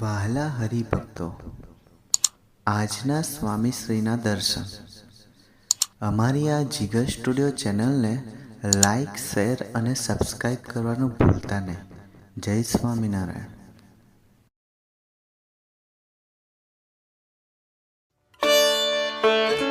વહાલા હરિભક્તો, આજના સ્વામીશ્રીના દર્શન. અમારી આ જીગર સ્ટુડિયો ચેનલને લાઈક, શેર અને સબસ્ક્રાઈબ કરવાનું ભૂલતા નહીં. જય સ્વામિનારાયણ. thank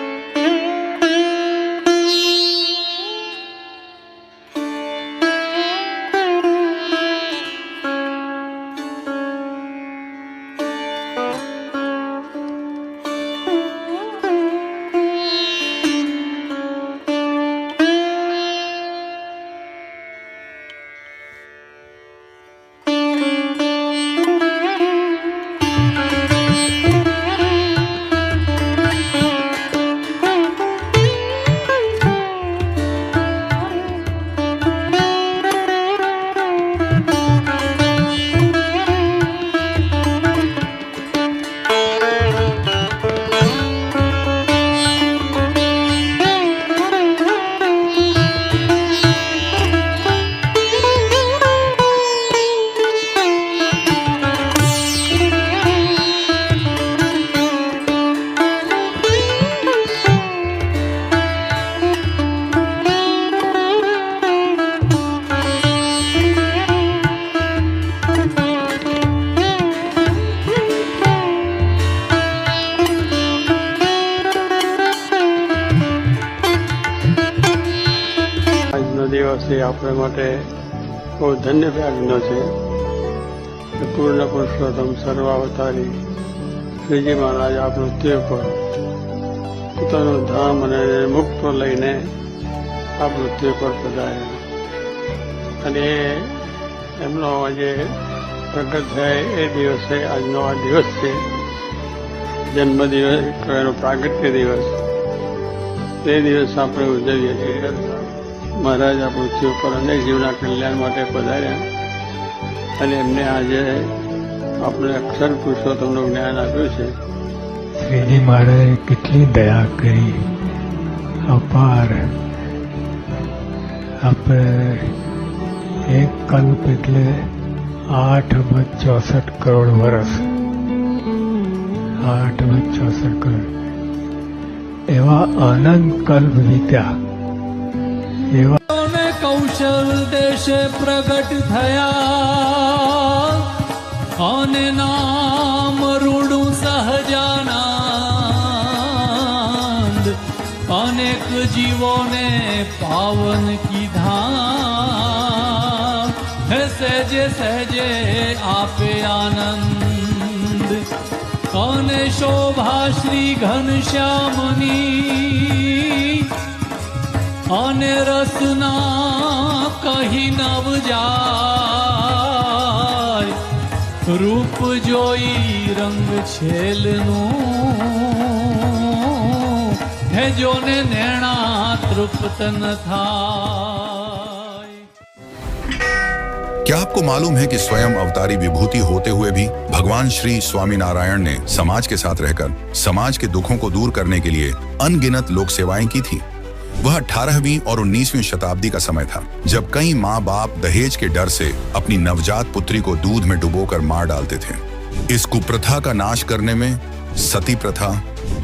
એ આપણા માટે બહુ ધન્ય ભાગનો છે. પૂર્ણ પુરુષોત્તમ સર્વાવતારી શ્રીજી મહારાજ આ તે પર પોતાનું ધામ અને મુક્ત લઈને આ પૃથ્વી પર પધાર્યા અને એમનો આજે પ્રગટ થાય એ દિવસે, આજનો આ દિવસ છે, જન્મદિવસ, એનો પ્રાગટ્ય દિવસ. તે દિવસ આપણે ઉજવીએ છીએ. મહારાજ આ પૃથ્વી ઉપર અનેક જીવના કલ્યાણ માટે પધાર્યા. અને એમને આજે આપણે અક્ષર પુરુષોત્તમનું જ્ઞાન આપ્યું છે. શ્રીજી મહારાજે કેટલી દયા કરી. અપાર. આપણે એક કલ્પ એટલે આઠ અબજ ચોસઠ કરોડ વર્ષ આઠ અબજ ચોસઠ કરોડ. એવા અનંત કલ્પ વીત્યા. એવા કૌશલ દેશે પ્રગટ થયા. અને નામ રૂડું સહજાનંદ. અનેક જીવોને પાવન કીધા. હે સહેજે સહેજે આપે આનંદ. અને શોભા શ્રી ઘનશ્યામની અને રસના કહી નવ જાય રૂપ જોઈ રંગ છેલનું હે જોને નેણા તૃપ્ત ન થાય क्या आपको मालूम है कि स्वयं अवतारी विभूति होते हुए भी भगवान श्री स्वामीनारायण ने समाज के साथ रहकर समाज के दुखों को दूर करने के लिए अनगिनत लोक सेवाएं की थी वह 18वीं और 19वीं शताब्दी का समय था, जब कई माँ बाप दहेज के डर से अपनी नवजात पुत्री को दूध में डुबोकर मार डालते थे। इस कुप्रथा का नाश करने में सती प्रथा,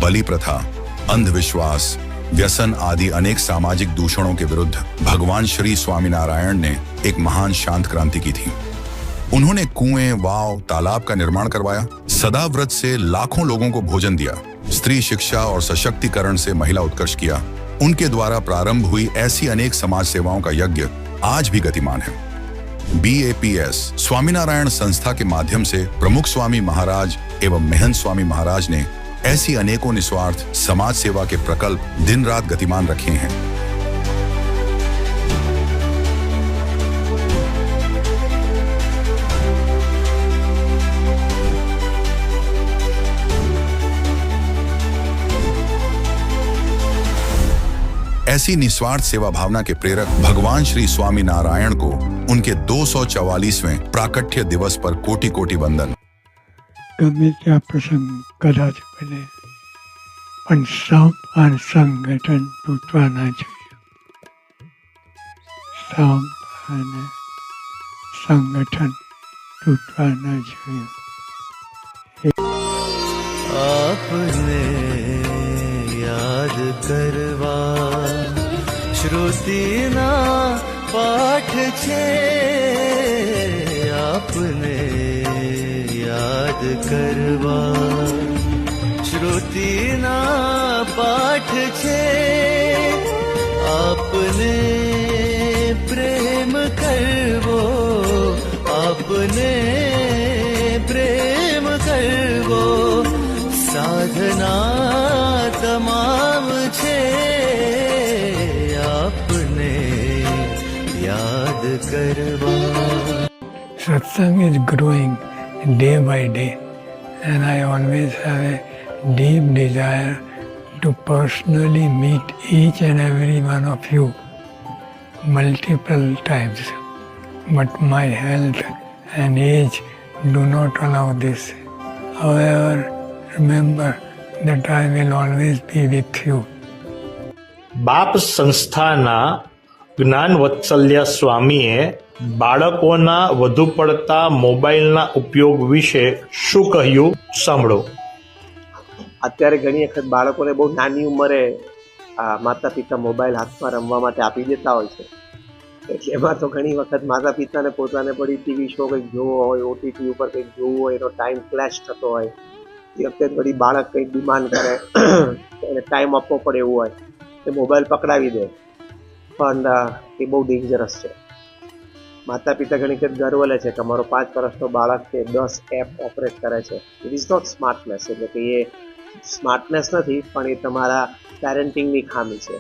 बलि प्रथा, अंधविश्वास, व्यसन आदि अनेक सामाजिक दूषणों के विरुद्ध भगवान श्री स्वामीनारायण ने एक महान शांत क्रांति की थी। उन्होंने कुएँ, वाव, तालाब का निर्माण करवाया। सदाव्रत से लाखों लोगों को भोजन दिया। स्त्री शिक्षा और सशक्तिकरण से महिला उत्कर्ष किया। उनके द्वारा प्रारंभ हुई ऐसी अनेक समाज सेवाओं का यज्ञ आज भी गतिमान है। B A P S Swaminarayan संस्था के माध्यम से प्रमुख स्वामी महाराज एवं मेहन स्वामी महाराज ने ऐसी अनेकों निस्वार्थ समाज सेवा के प्रकल्प दिन रात गतिमान रखे हैं। ऐसी निस्वार्थ सेवा भावना के प्रेरक भगवान श्री स्वामी नारायण को उनके 244वें प्राकट्य दिवस पर कोटि कोटि वंदन ગમે ત્યાં પ્રસંગ કદાચ બને પણ સંપ અને સંગઠન તૂટવા ના જોઈએ સંપ અને સંગઠન તૂટવા ના જોઈએ આપને યાદ કરવા શ્રુતિના પાઠ છે આપને યાદ કરવા શ્રુતિના પાઠ છે આપને પ્રેમ કરવો આપને પ્રેમ કરવો સાધના તમામ છે Satsang is growing day by day, and I always have a deep desire to personally meet each and every one of you multiple times. But my health and age do not allow this. However, remember that I will always be with you. બાપ સંસ્થાના જ્ઞાન વત્સલ્ય સ્વામીએ બાળકોના વધુ પડતા મોબાઈલના ઉપયોગ વિશે શું કહ્યું? સાંભળો. અત્યારે ઘણી વખત બાળકોને બહુ નાની ઉંમરે માતા પિતા મોબાઈલ હાથમાં રમવા માટે આપી દેતા હોય છે. એટલે એમાં તો ઘણી વખત માતા પિતાને પોતાને પડી ટીવી શો કંઈક જોવો હોય ઓટીટી ઉપર કંઈક જોવું હોય, એનો ટાઈમ ક્લેશ થતો હોય. એ વખતે થોડી બાળક કંઈક ડિમાન્ડ કરે, એને ટાઈમ આપવો પડે એવું હોય, તે મોબાઈલ પકડાવી દે. પણ એ બહુ ડેન્જરસ છે. માતા પિતા ઘણી વખત ગર્વ લે છે કે અમારો પાંચ વર્ષનો બાળક તે દસ એપ ઓપરેટ કરે છે. ઇટ ઇઝ નોટ સ્માર્ટનેસ એટલે કે એ સ્માર્ટનેસ નથી, પણ એ તમારા પેરેન્ટિંગની ખામી છે.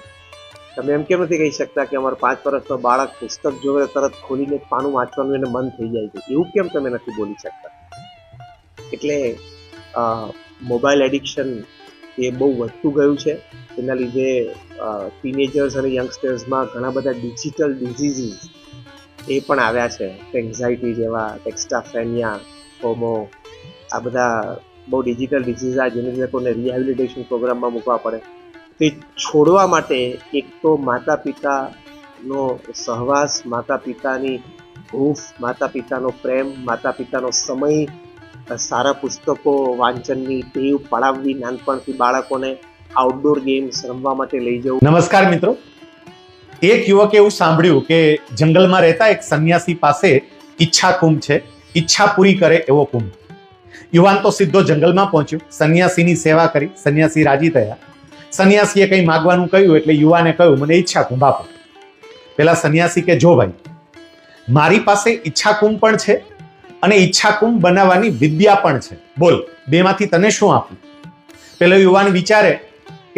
તમે એમ કેમ નથી કહી શકતા કે અમારો પાંચ વર્ષનો બાળક પુસ્તક જોવે તરત ખોલીને પાનું વાંચવાનું એને મન થઈ જાય છે? એવું કેમ તમે નથી બોલી શકતા? એટલે મોબાઈલ એડિક્શન એ બહુ વધતું ગયું છે. એના લીધે ટીનેજર્સ અને યંગસ્ટર્સમાં ઘણા બધા ડિજિટલ ડિઝીઝીસ એ પણ આવ્યા છે. એન્ઝાઇટી જેવા ટેક્સ્ટાફેનિયા હોમો આ બધા બહુ ડિજિટલ ડિઝીઝ આ જેને લોકોને રિહેબિલિટેશન પ્રોગ્રામમાં મૂકવા પડે. તે છોડવા માટે એક તો માતા પિતાનો સહવાસ માતા પિતાની હૂંફ માતા પિતાનો પ્રેમ માતા પિતાનો સમય સારા પુસ્તકો, વાંચનની ટેવ પડાવવી નાનપણથી બાળકોને આઉટડોર ગેમ્સ રમવા માટે લઈ જવું. નમસ્કાર મિત્રો. એક યુવકે એવું સાંભળ્યું કે જંગલમાં રહેતા એક સંન્યાસી પાસે ઈચ્છા કુંભ છે. ઈચ્છા પૂરી કરે એવો કુંભ. યુવાન તો સીધો જંગલમાં પહોંચ્યો. સંન્યાસીની સેવા કરી. સંન્યાસી રાજી થયા. સંન્યાસીએ કંઈ માગવાનું કહ્યું એટલે યુવાને કહ્યું, મને ઈચ્છા કુંભ આપો. પેલા સંન્યાસી કે, જો ભાઈ, મારી પાસે ઈચ્છા કુંભ પણ છે અને ઈચ્છા કુંભ બનાવવાની વિદ્યા પણ છે. બોલ, બેમાંથી તને શું આપું? પેલો યુવાન વિચારે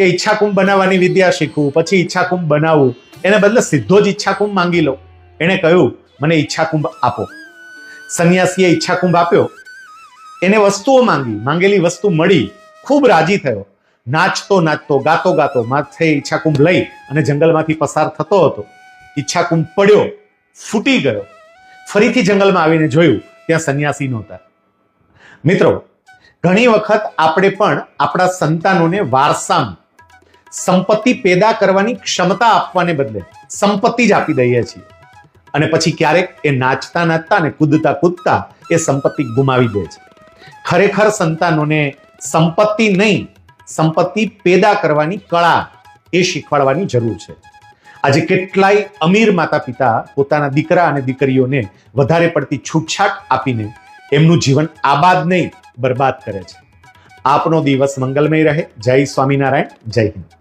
કે ઈચ્છાકુંભ બનાવવાની વિદ્યા શીખવું, પછી ઈચ્છાકુંભ બનાવવું. એને બદલે સીધો જ ઈચ્છાકુંભ માંગી લો. એણે કહ્યું, મને ઈચ્છાકુંભ આપો. સંન્યાસીએ ઈચ્છાકુંભ આપ્યો. એને વસ્તુઓ માંગી. માંગેલી વસ્તુ મળી. ખૂબ રાજી થયો. નાચતો નાચતો, ગાતો ગાતો, માથે ઈચ્છાકુંભ લઈ અને જંગલમાંથી પસાર થતો હતો. ઈચ્છાકુંભ પડ્યો, ફૂટી ગયો. ફરીથી જંગલમાં આવીને જોયું, ત્યાં સંન્યાસી નહોતા. મિત્રો, ઘણી વખત આપણે પણ આપણા સંતાનોને વારસામાં સંપત્તિ પેદા કરવાની ક્ષમતા આપવાને બદલે સંપત્તિ જ આપી દઈએ છીએ. અને પછી ક્યારેક એ નાચતા નાચતા અને કૂદતા કૂદતા એ સંપત્તિ ગુમાવી દે છે. ખરેખર સંતાનોને સંપત્તિ નહીં, સંપત્તિ પેદા કરવાની કળા એ શીખવાડવાની જરૂર છે. આજે કેટલાય અમીર માતા પિતા પોતાના દીકરા અને દીકરીઓને વધારે પડતી છૂટછાટ આપીને એમનું જીવન આબાદ નહીં, બરબાદ કરે છે. આપનો દિવસ મંગલમય રહે. જય સ્વામિનારાયણ. જય હિન્દ.